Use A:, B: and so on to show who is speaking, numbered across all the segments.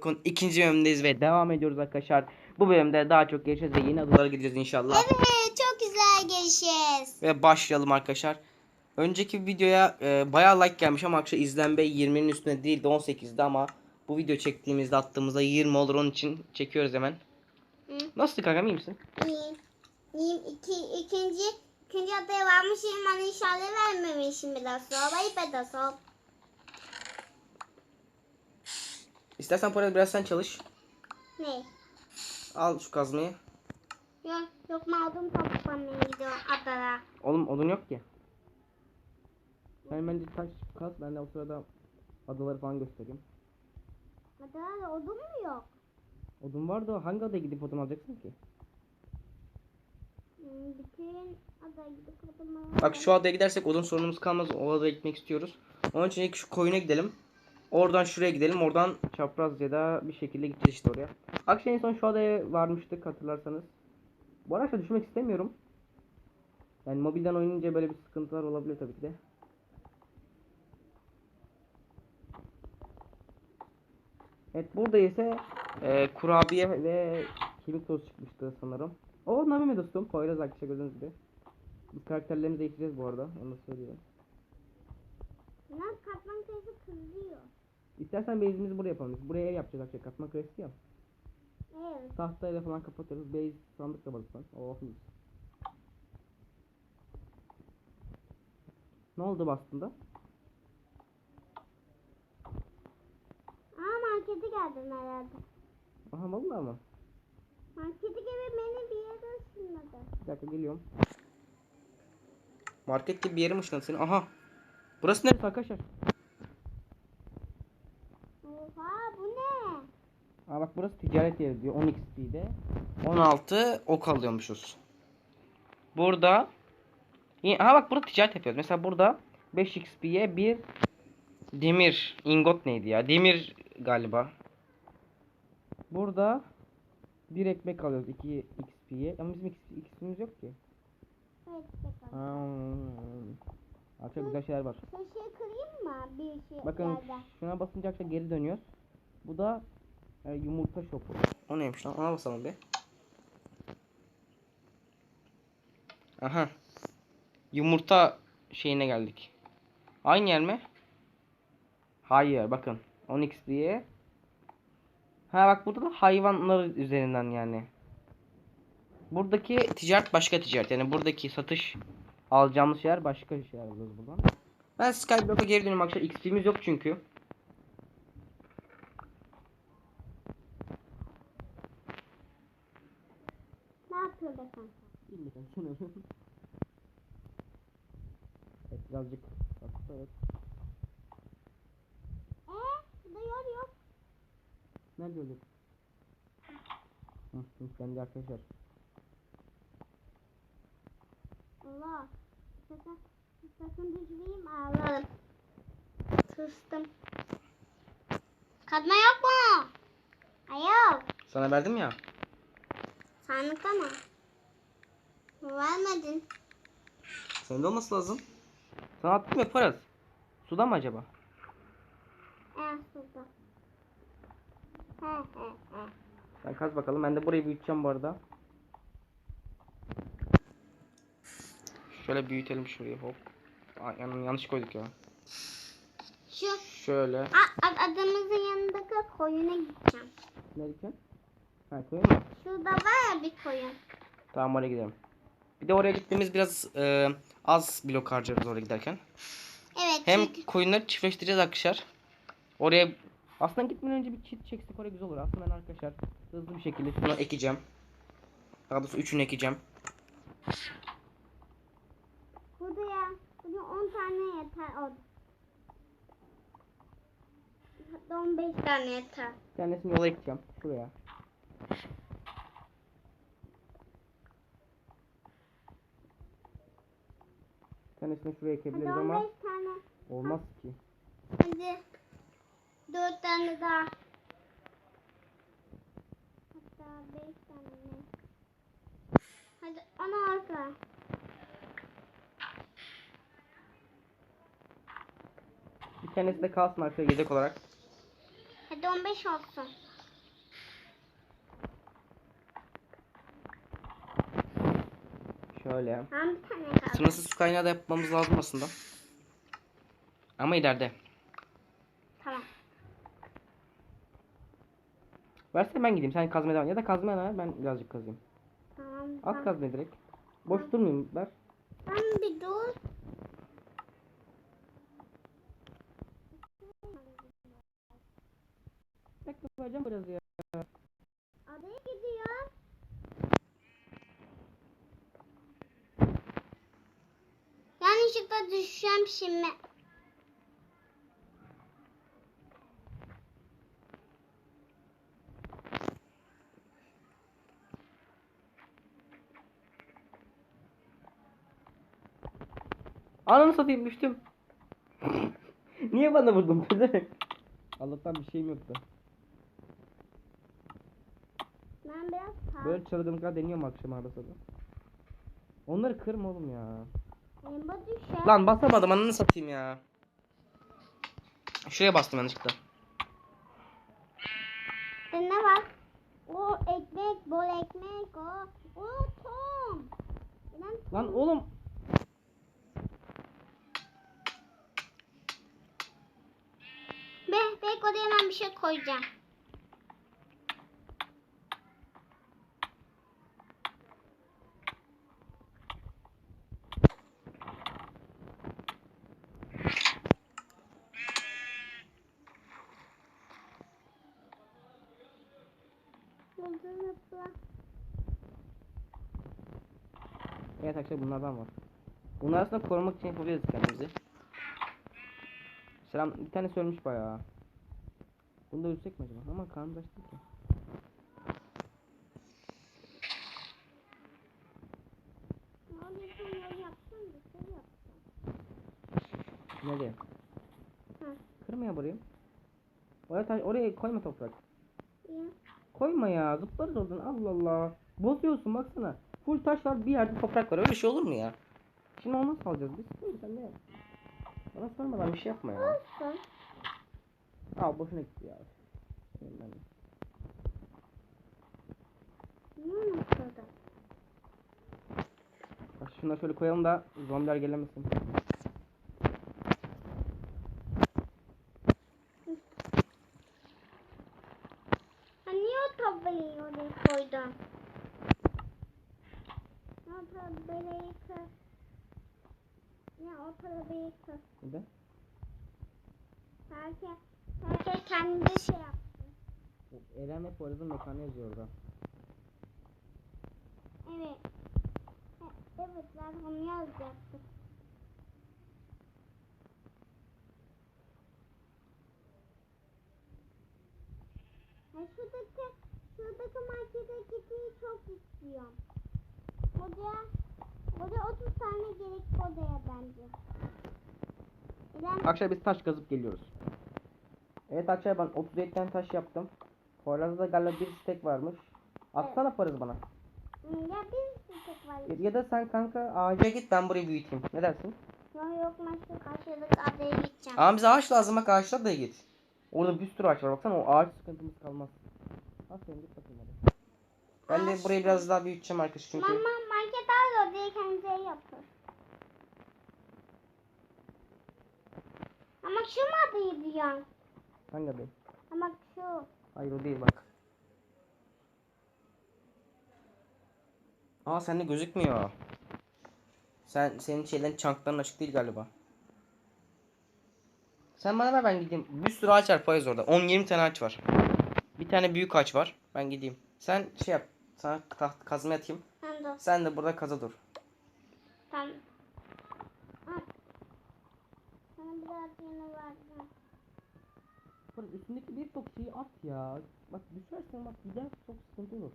A: Skyblock'un ikinci bölümündeyiz ve devam ediyoruz arkadaşlar. Bu bölümde daha çok geleceğiz ve yeni adalara gideceğiz inşallah.
B: Evet çok güzel gelişiz.
A: Ve başlayalım arkadaşlar. Önceki videoya e, bayağı like gelmiş ama arkadaşlar izlenme 20'nin üstünde değil de 18'de ama bu video çektiğimizde attığımızda 20 olur onun için çekiyoruz hemen.
B: Hı.
A: Nasıl kankam iyi misin?
B: İyiyim. İyiyim. İki, ikinci, ikinci adaya varmışım. Bana inşallah vermemişim bir daha sonra. Ayıp da sol.
A: İstersen Poyraz biraz sen çalış.
B: Ne?
A: Al şu kazmayı.
B: Yok, yok mu aldım toplamaya gidiyorum adaya.
A: Oğlum odun yok ki. Sen bence taş kaz ben de o sırada adaları falan göstereyim.
B: Adada odun mu yok?
A: Odun var da hangi adaya gidip odun alacaksın ki?
B: Hmm, Bütün adaya gidip odun alacağım.
A: Bak şu adaya gidersek odun sorunumuz kalmaz. O adaya gitmek istiyoruz. Onun için ilk şu koyuna gidelim. Oradan şuraya gidelim. Oradan çapraz ya da bir şekilde gideceğiz işte oraya. Akşam en son şu adaya varmıştık hatırlarsanız. Bu araçla düşmek istemiyorum. Yani mobilden oynayınca böyle bir sıkıntılar olabilir tabii ki de. Evet burada ise e, kurabiye ve kemik tozu çıkmıştı sanırım. O Nami dostum. Poyraz arkadaşlar gördüğünüz gibi. Biz karakterlerimizi değiştireceğiz bu arada. Onu da söyleyeyim.
B: Lan katman kayısı kızıyor.
A: İstersen base'imizi buraya yapalım. Buraya ev yapacağız arkadaşlar. Katman kulesi ya.
B: Evet.
A: Tahtayla falan kapatırız. Base sandık da balıktan. Oh mis. Ne oldu bastığında?
B: Aa markete geldim herhalde.
A: Aha vallahi mı?
B: Markete gibi beni bir yere ısınladı.
A: Bir dakika geliyorum. Market gibi bir yerim ışınladı seni. Aha. Burası neresi arkadaşlar?
B: Oha bu ne?
A: Aa bak burası ticaret yeri diyor. 10 XP'de. 16 ok alıyormuşuz. Burada Aha bak burada ticaret yapıyoruz. Mesela burada 5 XP'ye bir demir ingot neydi ya? Demir galiba. Burada bir ekmek alıyoruz 2 XP'ye. Ama bizim XP'miz yok ki.
B: Evet bakalım.
A: Ha. Aa, çok güzel şeyler var.
B: Köşeye kırayım mı bir şey
A: Bakın
B: yerden?
A: şuna basınca geri dönüyoruz. Bu da e, yumurta şopu. O neymiş lan? Ona basalım bir. Aha. Yumurta şeyine geldik. Aynı yer mi? Hayır bakın. 10 diye. Ha bak burada da hayvanlar üzerinden yani. Buradaki ticaret başka ticaret. Yani buradaki satış alacağımız yer başka şeyler alıyoruz buradan. Ben Skyblock'a geri dönüyorum arkadaşlar. XP'miz yok çünkü.
B: Be kanka?
A: Bilmiyorum. sanırım. evet birazcık. Aslında evet.
B: Eee burada yol yok.
A: Nerede öldük? Hı, yüklendi arkadaşlar.
B: Allah. Sakın, sakın düşüreyim ağlarım. Tırstım. Kadma yok mu? Ay yok.
A: Sana verdim ya.
B: Sandıkta mı? Vermedin.
A: Sende olması lazım. Sana attım yaparız. Suda mı acaba?
B: He he.
A: Sen kaz bakalım. Ben de burayı büyüteceğim bu arada. Şöyle büyütelim şurayı hop. Yan- yanlış koyduk ya.
B: Şu
A: Şöyle.
B: a- a- adamızın yanındaki koyuna gideceğim.
A: Nerede? Ha koyayım mı?
B: Şurada var ya bir koyun.
A: Tamam oraya gidelim. Bir de oraya gittiğimiz biraz e, az blok harcarız oraya giderken.
B: Evet
A: Hem
B: çünkü
A: koyunları çiftleştireceğiz arkadaşlar. Oraya aslında gitmeden önce bir çift çeksek oraya güzel olur. Aslında ben arkadaşlar hızlı bir şekilde şunu ekeceğim. Daha doğrusu üçünü ekeceğim.
B: burada ya. Burada 10 tane yeter o. Hatta 15 tane yeter.
A: Bir tanesini yola ekeceğim. Şuraya. Tanesini şuraya
B: Hadi
A: ekebiliriz
B: 15
A: ama
B: tane.
A: olmaz ki.
B: Hadi. 4 tane daha. Hatta 5 tane. ne? Hadi 16.
A: Bir tanesi de kalsın arkaya yedek olarak.
B: Hadi 15 olsun.
A: Şöyle.
B: Tamam bir tane kaldı.
A: Sınırsız su kaynağı da yapmamız lazım aslında. Ama ileride.
B: Tamam.
A: Verse ben gideyim. Sen kazmaya devam. Ya da kazmaya ver. Ben birazcık kazayım.
B: Tamam.
A: At
B: tamam.
A: kazmayı direkt. Boş durmayayım. Ver.
B: Tamam bir dur.
A: Bekle koyacağım biraz ya.
B: Adaya gidiyor. Yanlışlıkla düşeceğim şimdi.
A: Ananı satayım düştüm. Niye bana vurdun pezevenk? Allah'tan bir şeyim yoktu.
B: Ben biraz.
A: Böyle çılgınlıklar deniyorum akşam arada sırada. Onları kırma oğlum ya.
B: Düşer.
A: Lan basamadım ananı satayım ya. Şuraya bastım yanlışlıkla.
B: E, ne var? O ekmek, bol ekmek, o. O Tom. Lan
A: Lan oğlum.
B: Be, belki oraya hemen bir şey koyacağım.
A: Evet arkadaşlar bunlardan var. Bunlar aslında korumak için yapabiliriz kendimizi. Selam bir tane ölmüş bayağı. Bunu da ölsek mi acaba? Ama karnım açtı ki. Nereye?
B: Hı.
A: Kırmaya burayı. Oraya, taş- oraya koyma toprak. Koyma ya zıplarız oradan Allah Allah. Bozuyorsun baksana. Full taş var bir yerde toprak var öyle şey olur mu ya? Şimdi onu nasıl alacağız biz? Dur, Sen de Bana sormadan bir şey yapma ya.
B: Olsun.
A: Al boşuna gitti ya. Ben? Bak şunları şöyle koyalım da zombiler gelemesin.
B: Ha niye o tabelayı oraya koydun? O tabelayı kır. Ya o tabelayı kır.
A: Neden?
B: Herkes, herkes kendi şey yaptı.
A: Eren ve Poyraz'ın mekanı yazıyor orada.
B: Evet. E, Evet ben bunu yazacaktım. Ya şuradaki, şuradaki markete gitmeyi çok istiyorum. Odaya, odaya 30 tane gerek odaya bence. İrem,
A: Akşam biz taş kazıp geliyoruz. Evet arkadaşlar ben 37 tane taş yaptım. Poyraz'da da galiba bir stek varmış. Atsana Poyraz bana.
B: ya bir çiçek var.
A: Ya- Ya da sen kanka ağaca git ben burayı büyüteyim. Ne dersin?
B: Yok yok ben şu karşılık adaya gideceğim.
A: Ama bize ağaç lazım bak ağaçla da git. Orada bir sürü ağaç var baksana o ağaç sıkıntımız kalmaz. Aferin git bakayım hadi. Ben de burayı biraz daha büyüteceğim arkadaşlar çünkü.
B: Mama market al odayı kendisi yapır. Ama şu mu adayı diyorsun?
A: Hangi aday?
B: Ama şu.
A: Hayır o değil bak. Aa sende gözükmüyor. Sen senin şeylerin çankların açık değil galiba. Sen bana ver ben gideyim. Bir sürü ağaç var Poyraz orada. 10-20 tane ağaç var. Bir tane büyük ağaç var. Ben gideyim. Sen şey yap. Sana taht kazma atayım. Sen de burada kaza dur.
B: Tamam. Al. Sana yeni verdim.
A: Poyraz üstündeki bir top şeyi at ya. Bak düşersen bak gider çok sıkıntı olur.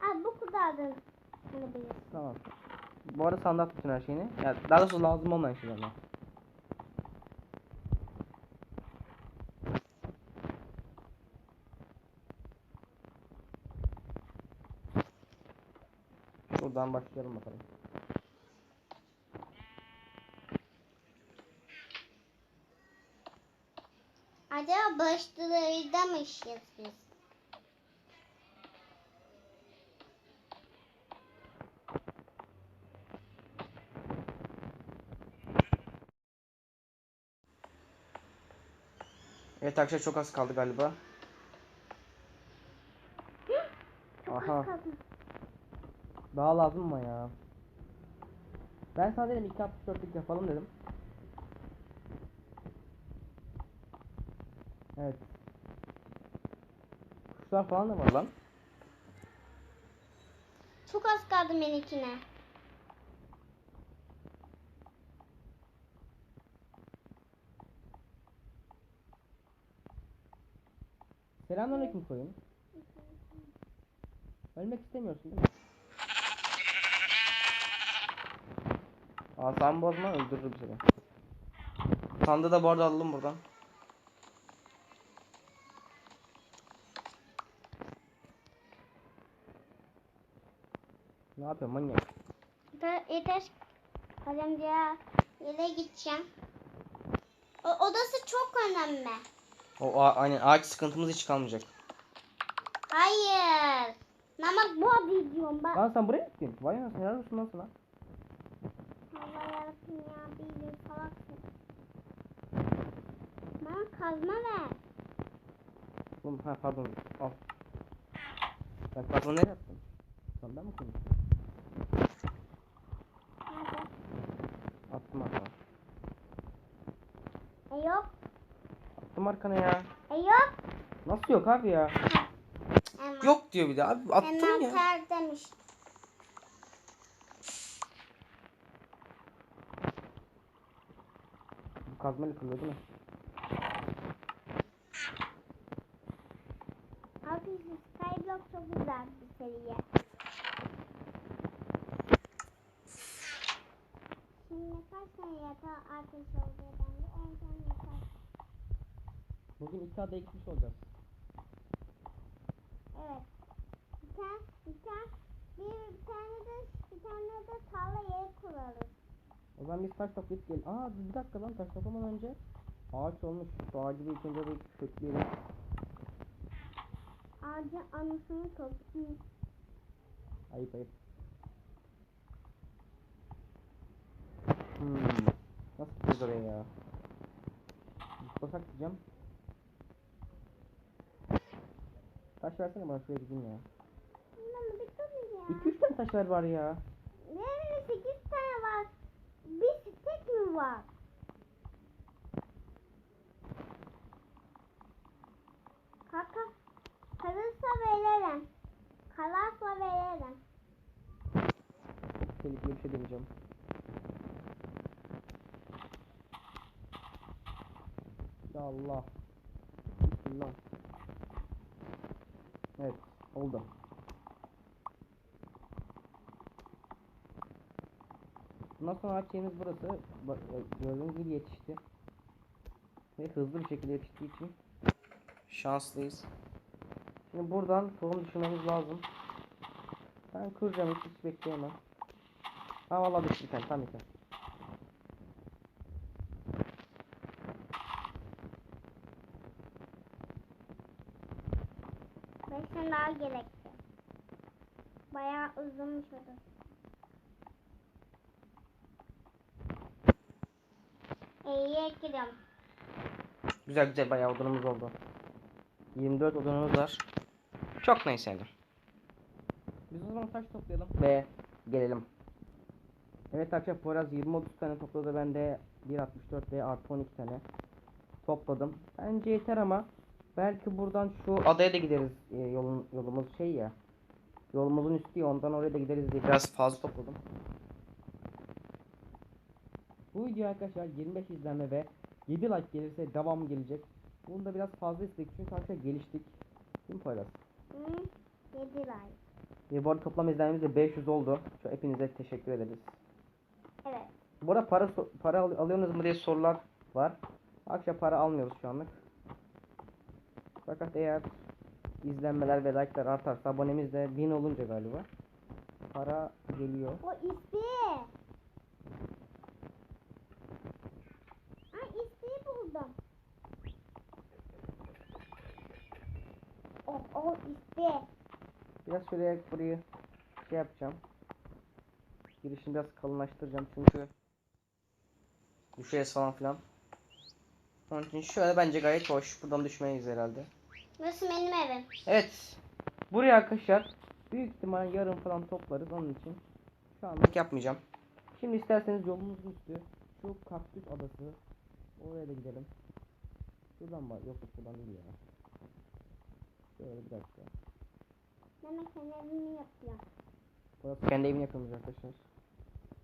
B: Al bu kadar da alabilirsin.
A: Tamam. Bu arada sandık at bütün her şeyini. Ya daha doğrusu lazım olmayan şeyler var. Şuradan başlayalım bakalım.
B: Acaba başlarıydamışız biz.
A: Evet arkadaşlar çok az kaldı galiba. Aha. Daha lazım mı ya? Ben sana dedim 2.64'lük yapalım dedim. Evet. Kuşlar falan da var lan.
B: Çok az kaldı benimkine.
A: Selamünaleyküm koyun. Ölmek istemiyorsun değil mi? Asam bozma öldürürüm seni. Sandığı da bu arada alalım buradan. Ne yapıyorsun manyak?
B: Yeter, yeter. Kalem diye yere gideceğim. O, odası çok önemli.
A: O a- aynen ağaç sıkıntımız hiç kalmayacak.
B: Hayır. Namak bu adı diyorum ben.
A: Lan sen buraya mı gittin? Vay anasını helal olsun lan sana.
B: Allah yarabbim ya bir salaksın. Bana kazma ver.
A: Oğlum ha pardon al. Sen kafını nereye attın? Lan ben mi koydum?
B: Nerede?
A: Attım arkana.
B: E yok.
A: Attım arkana ya.
B: E yok.
A: Nasıl yok abi ya?
B: Envan-
A: Yok diyor bir de abi attım ya.
B: Envanter demiş.
A: Bu kazmayla kırılıyor değil mi?
B: Arkadaşlar Skyblock çok güzel bir seriye. Şimdi kaç tane yatağı arkadaş oluyor bende? 10 tane yatak.
A: Bugün iki ada ekmiş olacağız.
B: Evet. Bir tane, bir tane, bir, bir tane de, bir tane de tarla yeri kurarız.
A: O zaman biz taş toplayıp gel. Aa bir dakika lan taş toplamadan önce ağaç olmuş. Şu ağacı bir ilk önce bir kökleyelim.
B: Ağacın anısını toplayayım.
A: Ayıp ayıp. Hmm. Nasıl oraya ya? Basak diyeceğim. Taş versene bana şuraya gideyim ya.
B: Ya.
A: 2-3 tane taş ver var ya.
B: Benim 8 tane var. Bir tek mi var? Kaka. Kalırsa veririm. Kalarsa veririm.
A: Tehlikeli bir şey deneyeceğim. Ya Allah. Bismillah. Evet, oldu. Bundan sonra yerimiz burası. E, Gördüğünüz gibi yetişti. Ve hızlı bir şekilde yetiştiği için şanslıyız. Şimdi buradan tohum düşürmemiz lazım. Ben kıracağım hiç, hiç bekleyemem. Ha valla düştü bir tane tam yeter.
B: Tane daha gerekti. Bayağı uzunmuş o da. İyiye gidiyorum.
A: Güzel güzel bayağı odunumuz oldu. 24 odunumuz var. Çok neyse. Biz o zaman taş toplayalım ve gelelim. Evet arkadaşlar Poyraz 20-30 tane topladı. Ben de 1.64 ve artı 12 tane topladım. Bence yeter ama belki buradan şu adaya da gideriz. Ee, yolun, yolumuz şey ya. Yolumuzun üstü ya ondan oraya da gideriz diye biraz fazla topladım. Bu video arkadaşlar 25 izlenme ve 7 like gelirse devam gelecek. Bunu da biraz fazla istedik çünkü arkadaşlar geliştik. Poyraz?
B: Hı? Yedi like.
A: Ve bu arada toplam izlenmemiz de 500 oldu. Şu hepinize teşekkür ederiz.
B: Evet.
A: Bu arada para para al- alıyorsunuz mu diye sorular var. Akşam para almıyoruz şu anlık. Fakat eğer izlenmeler ve like'lar artarsa abonemiz de 1000 olunca galiba para geliyor.
B: O ispi. Ay ispiyi buldum. Oh oh ispi.
A: Biraz şöyle burayı şey yapacağım. Girişini biraz kalınlaştıracağım çünkü düşeriz falan filan. Onun için şöyle bence gayet hoş. Buradan düşmeyiz herhalde.
B: Burası benim evim.
A: Evet. Buraya arkadaşlar büyük ihtimal yarın falan toplarız onun için. Şu anlık yapmayacağım. Şimdi isterseniz yolumuzun üstü şu kaktüs adası. Oraya da gidelim. Şuradan var. Yok buradan değil ya. Şöyle bir dakika.
B: De kendi evimi yapıyorum.
A: Burası kendi evini yapıyoruz arkadaşlar.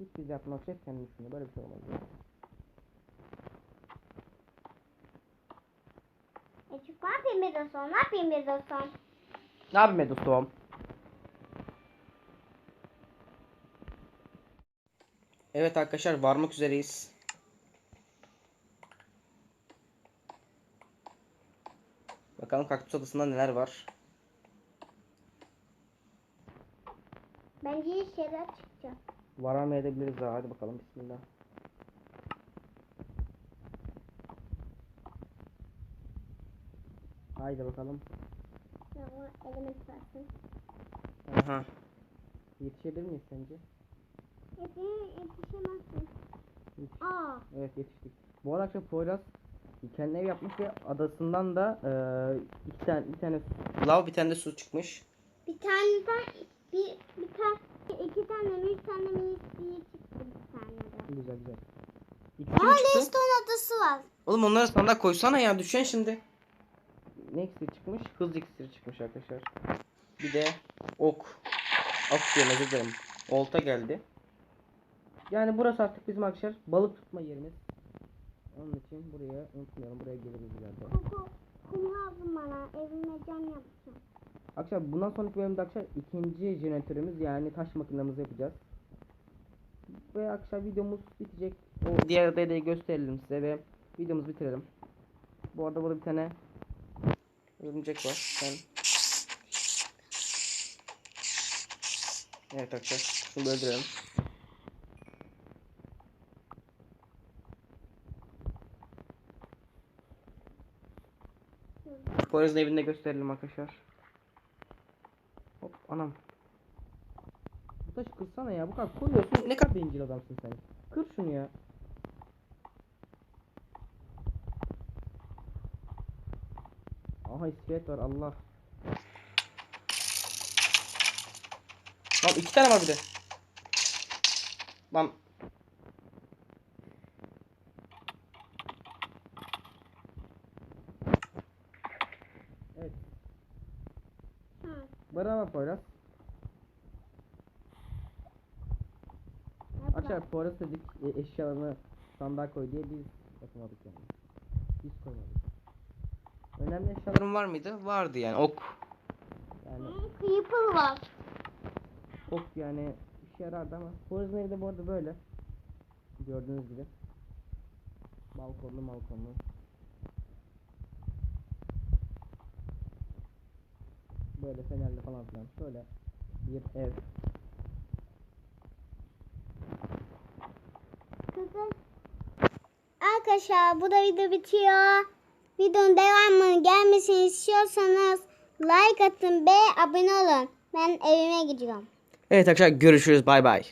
A: Hiç biz yapmak hep kendi düşünüyor. Böyle bir şey olmaz.
B: E ne yapayım bir dostum? Ne yapayım bir dostum?
A: Ne yapayım dostum? Evet arkadaşlar varmak üzereyiz. Bakalım kaktüs adasında neler var.
B: Bence şeyler çıkacak.
A: Varamayabiliriz daha. Hadi bakalım bismillah. Haydi bakalım.
B: Ama elimi tutarsın.
A: Aha. Yetişebilir miyiz sence?
B: Yetişemezsin.
A: Yetiş-
B: Aa.
A: Evet yetiştik. Bu arada akşam Poyraz kendi ev yapmış ve adasından da eee iki tane bir tane lav bir tane de su çıkmış.
B: Bir tane de bir, bir tane iki tane mi üç tane mi çıktı bir tane de.
A: Güzel güzel. İki çıktı?
B: Leston adası var.
A: Oğlum onları sandığa koysana ya düşen şimdi. Ne iksiri çıkmış? Hız iksiri çıkmış arkadaşlar. Bir de ok. Ok diyorum özür dilerim. Olta geldi. Yani burası artık bizim arkadaşlar balık tutma yerimiz. Onun için buraya unutmayalım buraya geliriz ileride.
B: Kum lazım bana. Evime cam yapacağım.
A: Arkadaşlar bundan sonraki bölümde arkadaşlar ikinci jeneratörümüz yani taş makinamızı yapacağız. Ve arkadaşlar videomuz bitecek. O diğer adayı da gösterelim size ve videomuzu bitirelim. Bu arada burada bir tane örümcek var. Ben... Evet arkadaşlar şunu öldürelim. Poyraz'ın evini de gösterelim arkadaşlar. Hop anam. Bu taşı kırsana ya. Bu kadar koyuyorsun. Ne kadar bencil adamsın sen. Kır şunu ya. Aha iskelet var Allah. Lan iki tane var bir de. Lan. Evet.
B: Hı.
A: Bravo Poyraz. Arkadaşlar Poyraz dedik e, eşyalarını sandığa koy diye biz yapamadık yani. Biz koymadık. Önemli eşyalarım var mıydı? Vardı yani ok. Yani
B: Creeper var.
A: ok yani işe yarardı ama Poyraz'ın evi de bu arada böyle. Gördüğünüz gibi. Balkonlu balkonlu. Böyle fenerli falan filan. Şöyle bir ev.
B: Kızım. Arkadaşlar bu da video bitiyor. Videonun devamını gelmesini istiyorsanız like atın ve abone olun. Ben evime gidiyorum.
A: Evet arkadaşlar görüşürüz bay bay.